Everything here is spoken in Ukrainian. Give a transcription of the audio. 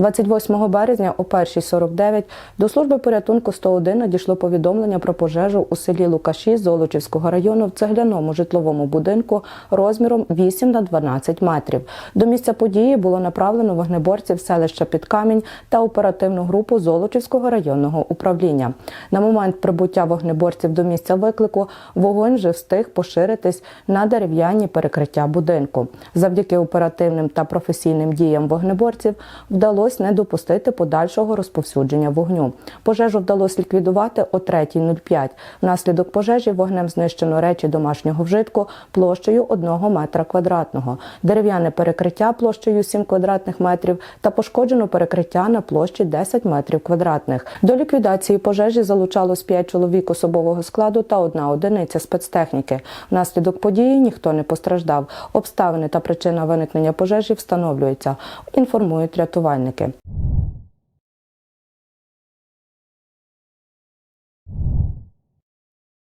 28 березня о 1.49 до служби порятунку 101 надійшло повідомлення про пожежу у селі Лукаші Золочівського району в цегляному житловому будинку розміром 8 на 12 метрів. До місця події було направлено вогнеборців селища Підкамінь та оперативну групу Золочівського районного управління. На момент прибуття вогнеборців до місця виклику вогонь вже встиг поширитись на дерев'яні перекриття будинку. Завдяки оперативним та професійним діям вогнеборців вдалося не допустити подальшого розповсюдження вогню. Пожежу вдалося ліквідувати о 3.05. Внаслідок пожежі вогнем знищено речі домашнього вжитку площею 1 метра квадратного, дерев'яне перекриття площею 7 квадратних метрів та пошкоджено перекриття на площі 10 метрів квадратних. До ліквідації пожежі залучалось 5 чоловік особового складу та одна одиниця спецтехніки. Внаслідок події ніхто не постраждав. Обставини та причина виникнення пожежі встановлюються, інформують рятувальники безпеки.